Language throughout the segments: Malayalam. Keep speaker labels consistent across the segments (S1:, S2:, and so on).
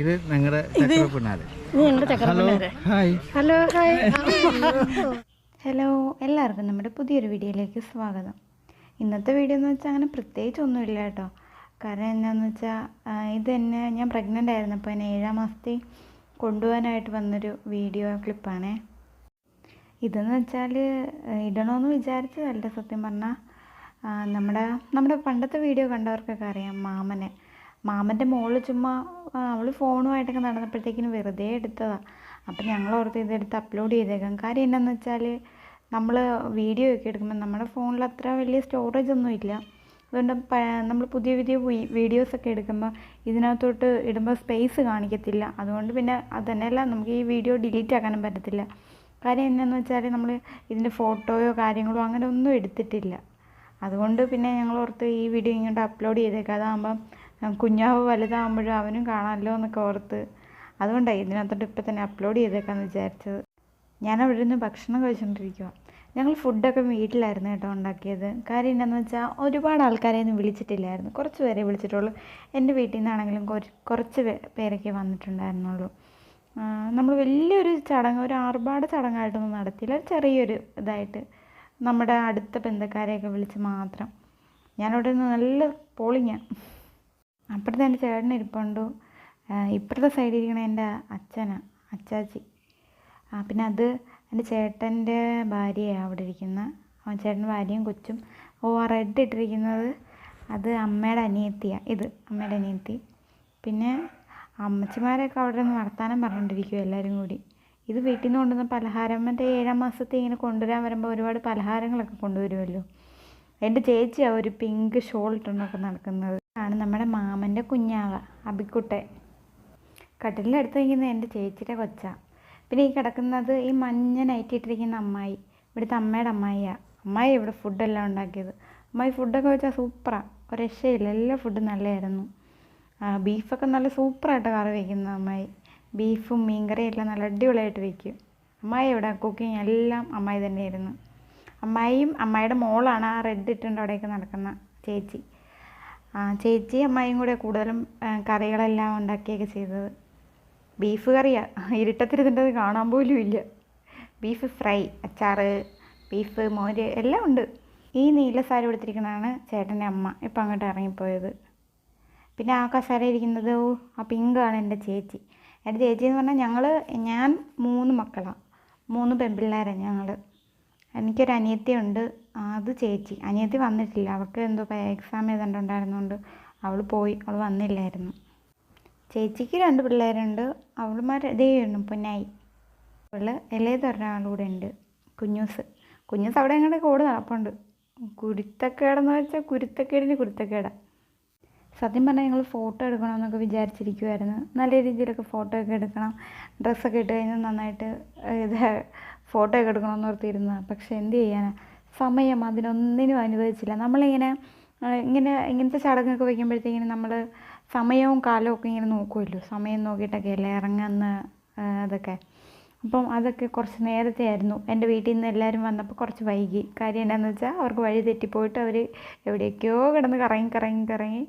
S1: ഇത് ഞങ്ങളുടെ
S2: ചക്രപ്പിണ്ണാൽ hello
S1: hi
S2: hello hi
S3: hello എല്ലാവർക്കും നമ്മുടെ പുതിയൊരു വീഡിയോയിലേക്ക് സ്വാഗതം. ഇന്നത്തെ വീഡിയോ എന്ന് വെച്ചാൽ അങ്ങനെ പ്രത്യേകിച്ച് ഒന്നുമില്ല കേട്ടോ. കാരണം എന്താണെന്ന് വെച്ചാൽ ഇത് തന്നെ ഞാൻ പ്രഗ്നന്റ് ആയിരുന്നപ്പോൾ എന്നെ ഏഴാം മാസത്തിൽ കൊണ്ടുപോകാനായിട്ട് വന്നൊരു വീഡിയോ ക്ലിപ്പാണേ. ഇതെന്ന് വെച്ചാൽ ഇടണമെന്ന് വിചാരിച്ചതല്ല സത്യം പറഞ്ഞാൽ നമ്മുടെ നമ്മുടെ പണ്ടത്തെ വീഡിയോ കണ്ടവർക്കൊക്കെ അറിയാം മാമനെ. മാമന്റെ മോൾ ചുമ്മാ അവൾ ഫോണുമായിട്ടൊക്കെ നടന്നപ്പോഴത്തേക്കിനും വെറുതെ എടുത്തതാണ് അപ്പം ഞങ്ങൾ ഓർത്ത് ഇതെടുത്ത് അപ്ലോഡ് ചെയ്തേക്കാം. കാര്യം എന്നാന്ന് വെച്ചാൽ നമ്മൾ വീഡിയോ ഒക്കെ എടുക്കുമ്പോൾ നമ്മുടെ ഫോണിൽ അത്ര വലിയ സ്റ്റോറേജ് ഒന്നും ഇല്ല. അതുകൊണ്ട് നമ്മൾ പുതിയ പുതിയ വീഡിയോസ് ഒക്കെ എടുക്കുമ്പോൾ ഇതിനകത്തോട്ട് ഇടുമ്പോൾ സ്പേസ് കാണിക്കത്തില്ല. അതുകൊണ്ട് പിന്നെ അത് തന്നെയല്ല നമുക്ക് ഈ വീഡിയോ ഡിലീറ്റ് ആക്കാനും പറ്റത്തില്ല. കാര്യം എന്നാന്ന് വെച്ചാൽ നമ്മൾ ഇതിന്റെ ഫോട്ടോയോ കാര്യങ്ങളോ അങ്ങനെ ഒന്നും എടുത്തിട്ടില്ല. അതുകൊണ്ട് പിന്നെ ഞങ്ങൾ ഓർത്ത് ഈ വീഡിയോ ഇങ്ങോട്ട് അപ്ലോഡ് ചെയ്തേക്കാം. അതാകുമ്പം കുഞ്ഞാവ് വലുതാകുമ്പോഴും അവനും കാണാമല്ലോ എന്നൊക്കെ ഓർത്ത് അതുകൊണ്ടാണ് ഇതിനകത്തോട്ട് ഇപ്പം തന്നെ അപ്ലോഡ് ചെയ്തേക്കാന്ന് വിചാരിച്ചത്. ഞാൻ അവിടെ നിന്ന് ഭക്ഷണം കഴിച്ചുകൊണ്ടിരിക്കുക ഞങ്ങൾ ഫുഡൊക്കെ വീട്ടിലായിരുന്നു കേട്ടോ ഉണ്ടാക്കിയത്. കാര്യം എന്താണെന്ന് വെച്ചാൽ ഒരുപാട് ആൾക്കാരെ ഒന്നും വിളിച്ചിട്ടില്ലായിരുന്നു. കുറച്ച് പേരെ വിളിച്ചിട്ടുള്ളൂ. എന്റെ വീട്ടിൽ നിന്നാണെങ്കിലും കുറച്ച് പേരൊക്കെ വന്നിട്ടുണ്ടായിരുന്നുള്ളൂ. നമ്മൾ വലിയൊരു ചടങ്ങ് ഒരു ആർഭാട ചടങ്ങായിട്ടൊന്നും നടത്തിയില്ല. ചെറിയൊരു ഇതായിട്ട് നമ്മുടെ അടുത്ത ബന്ധുക്കാരെയൊക്കെ വിളിച്ച് മാത്രം. ഞാനവിടെ നിന്ന് നല്ല പോളിങ്ങാണ് അപ്പുറത്ത് എന്റെ ചേട്ടൻ ഇരിപ്പുണ്ട്. ഇപ്പുറത്തെ സൈഡിൽ ഇരിക്കണ എന്റെ അച്ഛനാണ് അച്ചാച്ചി. ആ പിന്നെ അത് എന്റെ ചേട്ടന്റെ ഭാര്യയാണ് അവിടെ ഇരിക്കുന്ന. ചേട്ടന്റെ ഭാര്യയും കൊച്ചും. ഓ റെഡ് ഇട്ടിരിക്കുന്നത് അത് അമ്മയുടെ അനിയത്തിയാണ് ഇത് അമ്മയുടെ അനിയത്തി. പിന്നെ അമ്മച്ചിമാരൊക്കെ അവിടെ നിന്ന് വർത്താനം പറഞ്ഞുകൊണ്ടിരിക്കും എല്ലാവരും കൂടി. ഇത് വീട്ടിൽ നിന്ന് കൊണ്ടുവന്ന പലഹാരം. മറ്റേ ഏഴാം മാസത്തെ ഇങ്ങനെ കൊണ്ടുവരാൻ വരുമ്പോൾ ഒരുപാട് പലഹാരങ്ങളൊക്കെ കൊണ്ടുവരുമല്ലോ എന്റെ ചേച്ചിയാണ് ഒരു പിങ്ക് ഷോൾ ഇട്ടുകൊണ്ടൊക്കെ നടക്കുന്നത്. ആണ് നമ്മുടെ മാമന്റെ കുഞ്ഞാവ അബിക്കുട്ടെ കട്ടിലിന്റെ അടുത്ത് നിൽക്കുന്നത് എന്റെ ചേച്ചിയുടെ കൊച്ച. പിന്നെ ഈ കിടക്കുന്നത് ഈ മഞ്ഞ നൈറ്റ് ഇട്ടിരിക്കുന്ന അമ്മായി. ഇവിടുത്തെ അമ്മയുടെ അമ്മായിയാണ് അമ്മായി ഇവിടെ ഫുഡെല്ലാം ഉണ്ടാക്കിയത്. അമ്മായി ഫുഡൊക്കെ വെച്ചാൽ സൂപ്പറാണ് ഒരു രക്ഷയില്ല. എല്ലാ ഫുഡും നല്ലതായിരുന്നു. ബീഫൊക്കെ നല്ല സൂപ്പറായിട്ട് കറി വയ്ക്കുന്നത് അമ്മായി. ബീഫും മീൻകറിയും എല്ലാം നല്ല അടിപൊളിയായിട്ട് വയ്ക്കും അമ്മായി ഇവിടെ കുക്കിംഗ് എല്ലാം അമ്മായി തന്നെയായിരുന്നു. അമ്മായിയും അമ്മായിയുടെ മോളാണ് ആ റെഡ് ഇട്ടുകൊണ്ട് അവിടെയൊക്കെ നടക്കുന്ന ചേച്ചി. ചേച്ചി അമ്മായും കൂടെ കൂടുതലും കറികളെല്ലാം ഉണ്ടാക്കിയൊക്കെ ചെയ്തത്. ബീഫ് കറിയാണ് ഇരുട്ടത്തിരുന്നിട്ട് കാണാൻ പോലും ഇല്ല. ബീഫ് ഫ്രൈ അച്ചാറ് ബീഫ് മോര് എല്ലാം ഉണ്ട്. ഈ നീല സാരി കൊടുത്തിരിക്കുന്നതാണ് ചേട്ടന്റെ അമ്മ ഇപ്പം അങ്ങോട്ട് ഇറങ്ങിപ്പോയത്. പിന്നെ ആ കസാര ഇരിക്കുന്നത് ആ പിങ്കാണ് എന്റെ ചേച്ചി. എന്റെ ചേച്ചി എന്ന് പറഞ്ഞാൽ ഞങ്ങൾ ഞാൻ മൂന്ന് മക്കളാണ് മൂന്ന് പെൺപിള്ളേരാണ് ഞങ്ങൾ എനിക്കൊരു അനിയത്തിയുണ്ട്. അത് ചേച്ചി. അനിയത്തി വന്നിട്ടില്ല. അവൾക്ക് എന്തോ എക്സാം എഴുതണ്ടുണ്ടായിരുന്നുകൊണ്ട് അവൾ പോയി. അവൾ വന്നില്ലായിരുന്നു. ചേച്ചിക്ക് രണ്ട് പിള്ളേരുണ്ട്. അവളുമാർ ഉണ്ട് പൊന്നായി. അവൾ ഇളയത് ഒരാളുകൂടെ ഉണ്ട്. കുഞ്ഞൂസ്. കുഞ്ഞൂസ് അവിടെ ഞങ്ങളുടെ കൂടെ നടപ്പുണ്ട്. കുരുത്തക്കേടെന്ന് വെച്ചാൽ കുരുത്തക്കേടിന് കുരുത്തക്കേടാണ് സത്യം പറഞ്ഞാൽ ഞങ്ങൾ ഫോട്ടോ എടുക്കണമെന്നൊക്കെ വിചാരിച്ചിരിക്കുമായിരുന്നു നല്ല രീതിയിലൊക്കെ ഫോട്ടോ ഒക്കെ എടുക്കണം. ഡ്രസ്സൊക്കെ ഇട്ട് കഴിഞ്ഞാൽ നന്നായിട്ട് ഇത് ഫോട്ടോ ഒക്കെ എടുക്കണമെന്ന് ഓർത്തിരുന്ന. പക്ഷെ എന്ത് ചെയ്യാനാണ് സമയം അതിനൊന്നിനും അനുവദിച്ചില്ല. നമ്മളിങ്ങനെ ഇങ്ങനെ ഇങ്ങനത്തെ ചടങ്ങൊക്കെ വയ്ക്കുമ്പോഴത്തേക്കിനും നമ്മൾ സമയവും കാലവും ഒക്കെ ഇങ്ങനെ നോക്കുമല്ലോ സമയം നോക്കിയിട്ടൊക്കെ അല്ലേ ഇറങ്ങുന്ന അതൊക്കെ. അപ്പം അതൊക്കെ കുറച്ച് നേരത്തെ ആയിരുന്നു. എന്റെ വീട്ടിൽ നിന്ന് എല്ലാവരും വന്നപ്പോൾ കുറച്ച് വൈകി. കാര്യം എന്താണെന്ന് വെച്ചാൽ അവർക്ക് വഴി തെറ്റിപ്പോയിട്ട് അവർ എവിടെയൊക്കെയോ കിടന്ന് കറങ്ങി കറങ്ങി കറങ്ങി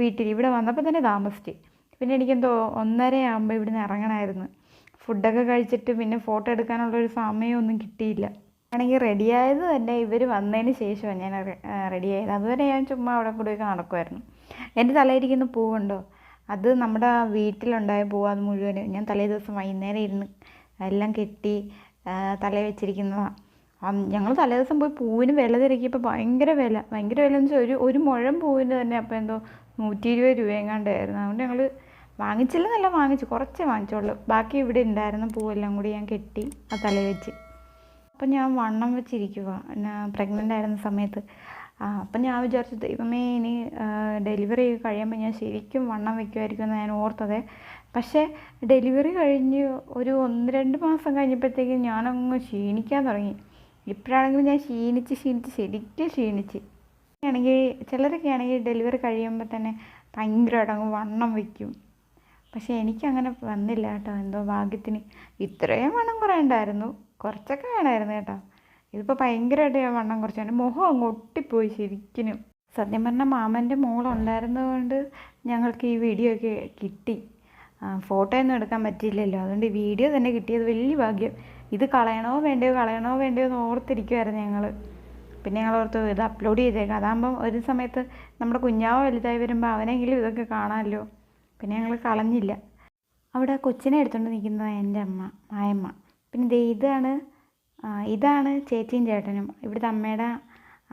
S3: വീട്ടിൽ ഇവിടെ വന്നപ്പോൾ തന്നെ താമസിച്ച്. പിന്നെ എനിക്കെന്തോ ഒന്നര ആകുമ്പോൾ ഇവിടുന്ന് ഇറങ്ങണമായിരുന്നു ഫുഡൊക്കെ കഴിച്ചിട്ട് പിന്നെ ഫോട്ടോ എടുക്കാനുള്ളൊരു സമയമൊന്നും കിട്ടിയില്ല. ആണെങ്കിൽ റെഡിയായത് തന്നെ ഇവർ വന്നതിന് ശേഷമാണ് ഞാൻ റെഡിയായത് അതുവരെ ഞാൻ ചുമ്മാ അവിടെ കൂടെയൊക്കെ നടക്കുമായിരുന്നു എന്റെ തലയിരിക്കുന്ന പൂവുണ്ടോ? അത് നമ്മുടെ വീട്ടിലുണ്ടായ പൂവ് അത് മുഴുവൻ ഞാൻ തലേ ദിവസം വൈകുന്നേരം ഇരുന്ന് എല്ലാം കെട്ടി തല വെച്ചിരിക്കുന്നതാണ് ഞങ്ങൾ തലേ ദിവസം പോയി പൂവിന് വില തിരക്കിയപ്പോൾ ഭയങ്കര വില. ഭയങ്കര വില എന്ന് വെച്ചാൽ ഒരു ഒരു മുഴം പൂവിന് തന്നെ അപ്പോൾ എന്തോ നൂറ്റി ഇരുപത് രൂപ എങ്ങാണ്ടായിരുന്നു അതുകൊണ്ട് ഞങ്ങൾ വാങ്ങിച്ചില്ല നല്ല വാങ്ങിച്ചു. കുറച്ചേ വാങ്ങിച്ചുള്ളൂ. ബാക്കി ഇവിടെ ഉണ്ടായിരുന്ന പൂവെല്ലാം കൂടി ഞാൻ കെട്ടി ആ തലയിൽ വെച്ച്. അപ്പം ഞാൻ വണ്ണം വെച്ചിരിക്കുക പ്രഗ്നന്റ് ആയിരുന്ന സമയത്ത്. അപ്പം ഞാൻ വിചാരിച്ചു ദൈവമേ ഇനി ഡെലിവറി കഴിയുമ്പോൾ ഞാൻ ശരിക്കും വണ്ണം വെക്കുമായിരിക്കും എന്ന് ഞാൻ ഓർത്തത്. പക്ഷേ ഡെലിവറി കഴിഞ്ഞ് ഒരു ഒന്ന് രണ്ട് മാസം കഴിഞ്ഞപ്പോഴത്തേക്കും ഞാനങ്ങ് ക്ഷീണിക്കാൻ തുടങ്ങി. ഇപ്പോഴാണെങ്കിലും ഞാൻ ക്ഷീണിച്ച് ക്ഷീണിച്ച് ശരിക്കും ക്ഷീണിച്ച്. ആണെങ്കിൽ ചിലരൊക്കെ ആണെങ്കിൽ ഡെലിവറി കഴിയുമ്പോൾ തന്നെ ഭയങ്കര അങ്ങ് വണ്ണം വയ്ക്കും പക്ഷേ എനിക്കങ്ങനെ വന്നില്ല കേട്ടോ എന്തോ ഭാഗ്യത്തിന്. ഇത്രയും വണ്ണം കുറയണ്ടായിരുന്നു കുറച്ചൊക്കെ വേണമായിരുന്നു കേട്ടോ. ഇതിപ്പോൾ ഭയങ്കരമായിട്ട് ഞാൻ വണ്ണം കുറച്ചു. എന്റെ മുഖം അങ്ങ് ഒട്ടിപ്പോയി ശരിക്കിനും. സത്യം പറഞ്ഞാൽ മാമന്റെ മോളുണ്ടായിരുന്നതുകൊണ്ട് ഞങ്ങൾക്ക് ഈ വീഡിയോ ഒക്കെ കിട്ടി. ഫോട്ടോ ഒന്നും എടുക്കാൻ പറ്റിയില്ലല്ലോ. അതുകൊണ്ട് വീഡിയോ തന്നെ കിട്ടിയത് വലിയ ഭാഗ്യം. ഇത് കളയണോ വേണ്ടയോ കളയണോ വേണ്ടയോ എന്ന് ഓർത്തിരിക്കുമായിരുന്നു ഞങ്ങൾ പിന്നെ ഞങ്ങൾ ഓർത്ത് ഇത് അപ്ലോഡ് ചെയ്തേക്കാം. അതാകുമ്പം ഒരു സമയത്ത് നമ്മുടെ കുഞ്ഞാവ് വലുതായി വരുമ്പോൾ അവനെങ്കിലും ഇതൊക്കെ കാണാമല്ലോ. പിന്നെ ഞങ്ങൾ കളഞ്ഞില്ല. അവിടെ കൊച്ചിനെ എടുത്തുകൊണ്ട് നിൽക്കുന്നത് എന്റെ അമ്മ മായമ്മ. പിന്നെ ദേ ഇതാണ് ഇതാണ് ചേച്ചിയും ചേട്ടനും. ഇവിടുത്തെ അമ്മയുടെ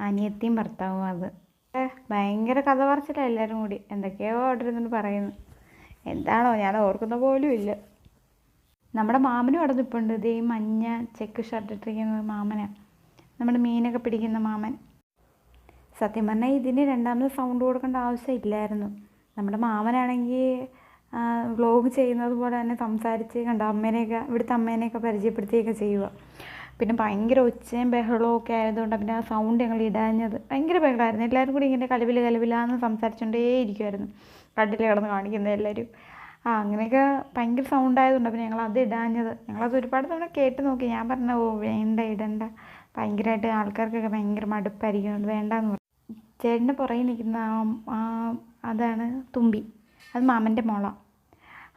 S3: അനിയത്തിയും ഭർത്താവും അത്. ഭയങ്കര കഥ പറച്ചിലാണ് എല്ലാവരും കൂടി. എന്തൊക്കെയോ അവിടെ ഇരുന്നിട്ട് പറയുന്നു. എന്താണോ ഞാൻ ഓർക്കുന്ന പോലും ഇല്ല. നമ്മുടെ മാമനും അവിടെ നിൽപ്പുണ്ട് ഇതേ മഞ്ഞ ചെക്ക് ഷർട്ട് ഇട്ടിരിക്കുന്നത് മാമനാണ് നമ്മുടെ മീനൊക്കെ പിടിക്കുന്ന മാമൻ. സത്യം പറഞ്ഞാൽ ഇതിന് രണ്ടാമത് സൗണ്ട് കൊടുക്കേണ്ട ആവശ്യമില്ലായിരുന്നു നമ്മുടെ മാമനാണെങ്കിൽ വ്ളോഗ് ചെയ്യുന്നത് പോലെ തന്നെ സംസാരിച്ച് കണ്ട അമ്മേനെയൊക്കെ ഇവിടുത്തെ അമ്മേനെയൊക്കെ പരിചയപ്പെടുത്തുകയൊക്കെ ചെയ്യുക. പിന്നെ ഭയങ്കര ഒച്ചയും ബഹളവും ഒക്കെ ആയതുകൊണ്ട് പിന്നെ ആ സൗണ്ട് ഞങ്ങൾ ഇടാഞ്ഞത് ഭയങ്കര ബഹളമായിരുന്നു എല്ലാവരും കൂടി ഇങ്ങനെ കലവിൽ കലവിലാന്ന് സംസാരിച്ചുകൊണ്ടേ ഇരിക്കുമായിരുന്നു കണ്ടിൽ കിടന്ന് കാണിക്കുന്നത് എല്ലാവരും. ആ അങ്ങനെയൊക്കെ ഭയങ്കര സൗണ്ട് ആയതുകൊണ്ട് പിന്നെ ഞങ്ങൾ അത് ഇടാഞ്ഞത്. ഞങ്ങളത് ഒരുപാട് തവണ കേട്ട് നോക്കി. ഞാൻ പറഞ്ഞ ഓ വേണ്ട ഇടണ്ട. ഭയങ്കരമായിട്ട് ആൾക്കാർക്കൊക്കെ ഭയങ്കര മടുപ്പായിരിക്കും. വേണ്ടാന്ന് പറഞ്ഞു. ചേട്ടന്റെ പുറകിൽ നിൽക്കുന്ന ആ അതാണ് തുമ്പി. അത് മാമന്റെ മോള.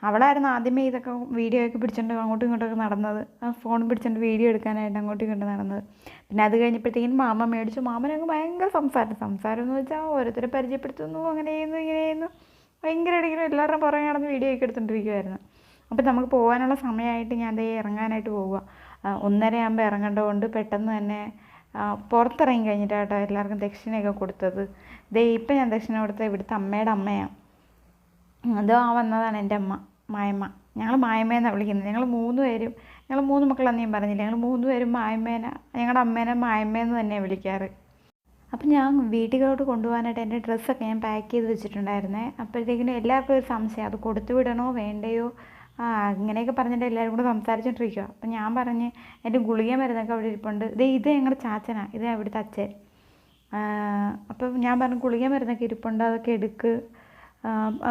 S3: അവളായിരുന്നു ആദ്യമേ ഇതൊക്കെ വീഡിയോ ഒക്കെ പിടിച്ചോണ്ട് അങ്ങോട്ടും ഇങ്ങോട്ടൊക്കെ നടന്നത്. ആ ഫോൺ പിടിച്ചോണ്ട് വീഡിയോ എടുക്കാനായിട്ട് അങ്ങോട്ടും ഇങ്ങോട്ടും നടന്നത്. പിന്നെ അത് കഴിഞ്ഞപ്പോഴത്തേക്കും മാമ മേടിച്ചു. മാമനങ്ങ് ഭയങ്കര സംസാരം. സംസാരം എന്ന് വെച്ചാൽ ഓരോരുത്തരെ പരിചയപ്പെടുത്തുന്നു അങ്ങനെ ചെയ്യുന്നു ഇങ്ങനെ ചെയ്യുന്നു. ഭയങ്കര ഇടയ്ക്കും എല്ലാവരുടെയും പുറകെ നടന്ന് വീഡിയോ ഒക്കെ എടുത്തോണ്ടിരിക്കുമായിരുന്നു അപ്പോൾ നമുക്ക് പോകാനുള്ള സമയമായിട്ട് ഞാൻ ദേ ഇറങ്ങാനായിട്ട് പോവുക ഒന്നര ആകുമ്പോൾ ഇറങ്ങേണ്ടതുകൊണ്ട് പെട്ടെന്ന് തന്നെ പുറത്തിറങ്ങി കഴിഞ്ഞിട്ടാട്ടോ എല്ലാവർക്കും ദക്ഷിണയൊക്കെ കൊടുത്തത്. ദേ ഇപ്പം ഞാൻ ദക്ഷിണ കൊടുത്തത് ഇവിടുത്തെ അമ്മയുടെ അമ്മയാണ് അതോ ആ വന്നതാണ് എന്റെ അമ്മ മായമ്മ. ഞങ്ങൾ മായമ്മേന്നാണ് വിളിക്കുന്നത്. ഞങ്ങൾ മൂന്ന് പേരും ഞങ്ങൾ മൂന്ന് മക്കളെന്ന് ഞാൻ പറഞ്ഞില്ല ഞങ്ങൾ മൂന്ന് പേരും മായമ്മേനെ ഞങ്ങളുടെ അമ്മേനെ മായമ്മയെന്ന് തന്നെയാണ് വിളിക്കാറ്. അപ്പം ഞാൻ വീട്ടിലോട്ട് കൊണ്ടുപോകാനായിട്ട് എന്റെ ഡ്രസ്സൊക്കെ ഞാൻ പാക്ക് ചെയ്ത് വെച്ചിട്ടുണ്ടായിരുന്നേ. അപ്പോഴത്തേക്കിനും എല്ലാവർക്കും ഒരു സംശയം അത് കൊടുത്തു വിടണോ വേണ്ടയോ? ആ അങ്ങനെയൊക്കെ പറഞ്ഞിട്ട് എല്ലാവരും കൂടെ സംസാരിച്ചുകൊണ്ടിരിക്കുക അപ്പം ഞാൻ പറഞ്ഞ് എന്റെ ഗുളിക മരുന്നൊക്കെ അവിടെ ഇരിപ്പുണ്ട്. ഇത് ഇത് ഞങ്ങളുടെ ചാച്ചനാണ് ഇത് അവിടുത്തെ അച്ഛൻ. അപ്പം ഞാൻ പറഞ്ഞു ഗുളിക മരുന്നൊക്കെ ഇരിപ്പുണ്ട് അതൊക്കെ എടുക്ക്.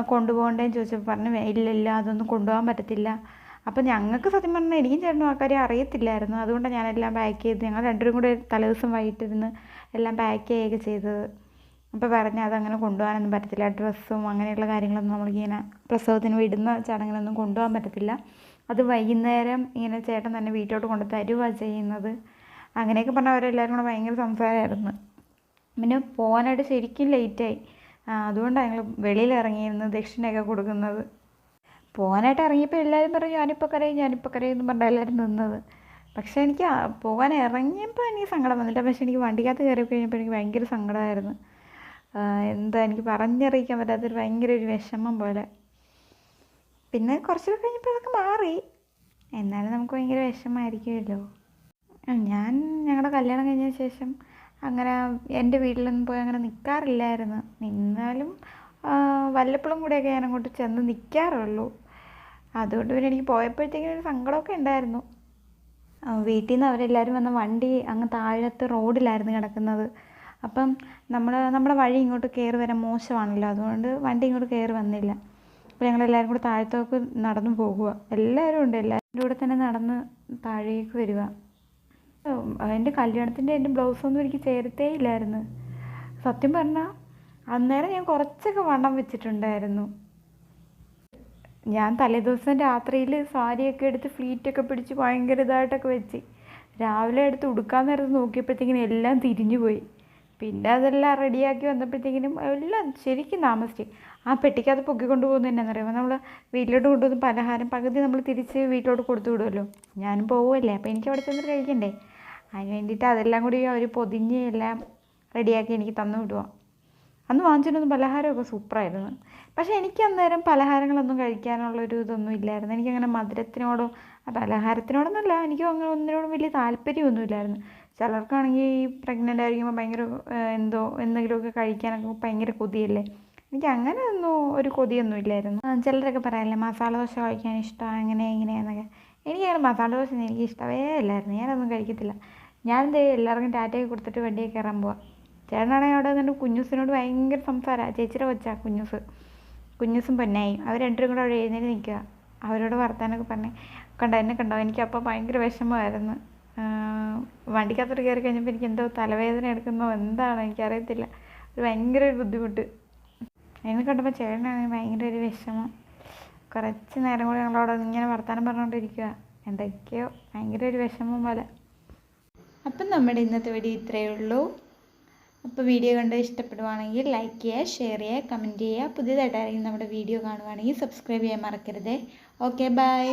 S3: കൊണ്ടുപോകണ്ടേന്ന് ചോദിച്ചപ്പോൾ പറഞ്ഞു "വേ- ഇല്ല ഇല്ല അതൊന്നും കൊണ്ടുപോകാൻ പറ്റത്തില്ല. അപ്പം ഞങ്ങൾക്ക് സത്യം പറഞ്ഞാൽ എനിക്കും ചേട്ടനും ആ കാര്യം അറിയത്തില്ലായിരുന്നു. അതുകൊണ്ടാണ് ഞാനെല്ലാം പാക്ക് ചെയ്ത് ഞങ്ങൾ രണ്ടുപേരും കൂടെ തലേദിവസം വൈകിട്ടിരുന്ന് എല്ലാം പാക്ക് ചെയ്യുകയൊക്കെ ചെയ്തത്. അപ്പോൾ പറഞ്ഞ് അതങ്ങനെ കൊണ്ടുപോകാനൊന്നും പറ്റത്തില്ല. ഡ്രസ്സും അങ്ങനെയുള്ള കാര്യങ്ങളൊന്നും നമ്മളിങ്ങനെ പ്രസവത്തിന് വിടുന്ന ചടങ്ങിനൊന്നും കൊണ്ടുപോകാൻ പറ്റത്തില്ല. അത് വൈകുന്നേരം ഇങ്ങനെ ചേട്ടൻ തന്നെ വീട്ടിലോട്ട് കൊണ്ട് തരുവാ ചെയ്യുന്നത്. അങ്ങനെയൊക്കെ പറഞ്ഞാൽ അവരെല്ലാവരും കൂടെ ഭയങ്കര സംസാരമായിരുന്നു. പിന്നെ പോകാനായിട്ട് ശരിക്കും ലേറ്റായി. അതുകൊണ്ടാണ് ഞങ്ങൾ വെളിയിൽ ഇറങ്ങിയിരുന്നത് ദക്ഷിണയൊക്കെ കൊടുക്കുന്നത്. പോകാനായിട്ട് ഇറങ്ങിയപ്പോൾ എല്ലാവരും പറഞ്ഞു ഞാനിപ്പോൾ കരയും ഞാനിപ്പോൾ കരയും എന്ന് പറഞ്ഞാൽ എല്ലാവരും നിന്നത്. പക്ഷേ എനിക്ക് പോകാൻ ഇറങ്ങിയപ്പോൾ എനിക്ക് സങ്കടം വന്നില്ല. പക്ഷേ എനിക്ക് വണ്ടിക്കകത്ത് കയറി കഴിഞ്ഞപ്പോൾ എനിക്ക് ഭയങ്കര സങ്കടമായിരുന്നു. എന്താ എനിക്ക് പറഞ്ഞറിയിക്കാൻ പറ്റാത്തൊരു ഭയങ്കര ഒരു വിഷമം പോലെ. പിന്നെ കുറച്ചൊക്കെ കഴിഞ്ഞപ്പോൾ അതൊക്കെ മാറി. എന്നാലും നമുക്ക് ഭയങ്കര വിഷമമായിരിക്കുമല്ലോ. ഞാൻ ഞങ്ങളുടെ കല്യാണം കഴിഞ്ഞ ശേഷം അങ്ങനെ എന്റെ വീട്ടിലൊന്നും പോയി അങ്ങനെ നിൽക്കാറില്ലായിരുന്നു നിന്നാലും വല്ലപ്പോഴും കൂടെയൊക്കെ ഞാൻ അങ്ങോട്ട് ചെന്ന് നിൽക്കാറുള്ളൂ അതുകൊണ്ട് പിന്നെ എനിക്ക് പോയപ്പോഴത്തേക്കും ഒരു സങ്കടമൊക്കെ ഉണ്ടായിരുന്നു. വീട്ടിൽ നിന്ന് അവരെല്ലാവരും വന്ന വണ്ടി അങ്ങ് താഴത്തെ റോഡിലായിരുന്നു കിടക്കുന്നത്. അപ്പം നമ്മൾ നമ്മുടെ വഴി ഇങ്ങോട്ട് കയറി വരാൻ മോശമാണല്ലോ. അതുകൊണ്ട് വണ്ടി ഇങ്ങോട്ട് കയറി വന്നില്ല. അപ്പോൾ ഞങ്ങളെല്ലാവരും കൂടെ താഴത്തേക്ക് നടന്നു പോകുക എല്ലാവരും ഉണ്ട്. എല്ലാവരും കൂടെ തന്നെ നടന്ന് താഴേക്ക് വരിക എന്റെ കല്യാണത്തിന്റെ എന്റെ ബ്ലൗസൊന്നും എനിക്ക് ചേരത്തേ ഇല്ലായിരുന്നു. സത്യം പറഞ്ഞാൽ അന്നേരം ഞാൻ കുറച്ചൊക്കെ വണ്ണം വെച്ചിട്ടുണ്ടായിരുന്നു. ഞാൻ തലേദിവസം രാത്രിയിൽ സാരിയൊക്കെ എടുത്ത് ഫ്ലീറ്റൊക്കെ പിടിച്ച് ഭയങ്കര ഇതായിട്ടൊക്കെ വെച്ച് രാവിലെ എടുത്ത് ഉടുക്കാൻ നേരത്ത് നോക്കിയപ്പോഴത്തേക്കിനും എല്ലാം തിരിഞ്ഞു പോയി പിന്നെ അതെല്ലാം റെഡിയാക്കി വന്നപ്പോഴത്തേക്കിനും എല്ലാം ശരിക്കും താമസിച്ചു. ആ പെട്ടിക്കകത്ത് പൊക്കിക്കൊണ്ട് പോകുന്നത് പറയുമ്പോൾ നമ്മൾ വീട്ടിലോട്ട് കൊണ്ടുവന്ന് പലഹാരം പകുതി നമ്മൾ തിരിച്ച് വീട്ടിലോട്ട് കൊടുത്തു വിടുമല്ലോ ഞാനും പോവുമല്ലേ അപ്പോൾ എനിക്ക് അവിടെ ചെന്നിട്ട് കഴിക്കണ്ടേ? അതിന് വേണ്ടിയിട്ട് അതെല്ലാം കൂടി അവർ പൊതിഞ്ഞ് എല്ലാം റെഡിയാക്കി എനിക്ക് തന്നു വിടുക അന്ന് വാങ്ങിച്ചിട്ടൊന്നും പലഹാരമൊക്കെ സൂപ്പറായിരുന്നു. പക്ഷേ എനിക്ക് അന്നേരം പലഹാരങ്ങളൊന്നും കഴിക്കാനുള്ളൊരു ഇതൊന്നും ഇല്ലായിരുന്നു. എനിക്കങ്ങനെ മധുരത്തിനോടോ പലഹാരത്തിനോടൊന്നുമല്ല എനിക്ക് അങ്ങനെ ഒന്നിനോടും വലിയ താല്പര്യമൊന്നും ഇല്ലായിരുന്നു ചിലർക്കാണെങ്കിൽ ഈ പ്രഗ്നന്റ് ആയിരിക്കുമ്പോൾ ഭയങ്കര എന്തോ എന്തെങ്കിലുമൊക്കെ കഴിക്കാനൊക്കെ ഭയങ്കര കൊതിയല്ലേ? എനിക്ക് അങ്ങനെ ഒന്നും ഒരു കൊതിയൊന്നും ഇല്ലായിരുന്നു. ചിലരൊക്കെ പറയാറില്ലേ മസാല ദോശ കഴിക്കാൻ ഇഷ്ടമാണ് അങ്ങനെ ഇങ്ങനെയെന്നൊക്കെ എനിക്കങ്ങനെ മസാല ദോശ എനിക്ക് ഇഷ്ടമേ അല്ലായിരുന്നു ഞാനൊന്നും കഴിക്കത്തില്ല. ഞാനെന്തേ എല്ലാവർക്കും ടാറ്റയൊക്കെ കൊടുത്തിട്ട് വണ്ടിയൊക്കെ കയറാൻ പോവാം. ചേട്ടനാണെങ്കിൽ അവിടെ നിന്നിട്ട് കുഞ്ഞുസിനോട് ഭയങ്കര സംസാരമാണ് ചേച്ചിയുടെ കൊച്ചാ കുഞ്ഞുസ്. കുഞ്ഞുസും പൊന്നായും. അവർ രണ്ടുപേരും കൂടെ അവിടെ എഴുന്നേറ്റ് നിൽക്കുക അവരോട് വർത്താനൊക്കെ പറഞ്ഞ് കണ്ടോ എന്നെ കണ്ടോ? എനിക്കപ്പോൾ ഭയങ്കര വിഷമമായിരുന്നു. വണ്ടിക്കകത്തോട്ട് കയറി കഴിഞ്ഞപ്പോൾ എനിക്ക് എന്തോ തലവേദന എടുക്കുന്നോ എന്താണോ എനിക്കറിയത്തില്ല. ഒരു ഭയങ്കര ഒരു ബുദ്ധിമുട്ട്. എന്നെ കണ്ടപ്പോൾ ചേട്ടനാണെങ്കിൽ ഭയങ്കര ഒരു വിഷമം. കുറച്ച് നേരം കൂടി ഞങ്ങളവിടെ ഇങ്ങനെ വർത്തമാനം പറഞ്ഞുകൊണ്ടിരിക്കുക എന്തൊക്കെയോ ഭയങ്കര ഒരു വിഷമം പോലെ. അപ്പം നമ്മുടെ ഇന്നത്തെ വീഡിയോ ഇത്രയേ ഉള്ളൂ. അപ്പോൾ വീഡിയോ കണ്ട് ഇഷ്ടപ്പെടുവാണെങ്കിൽ ലൈക്ക് ചെയ്യുക ഷെയർ ചെയ്യുക കമന്റ് ചെയ്യുക. പുതിയതായിട്ട് ആരെങ്കിലും നമ്മുടെ വീഡിയോ കാണുവാണെങ്കിൽ സബ്സ്ക്രൈബ് ചെയ്യാൻ മറക്കരുത്. Okay bye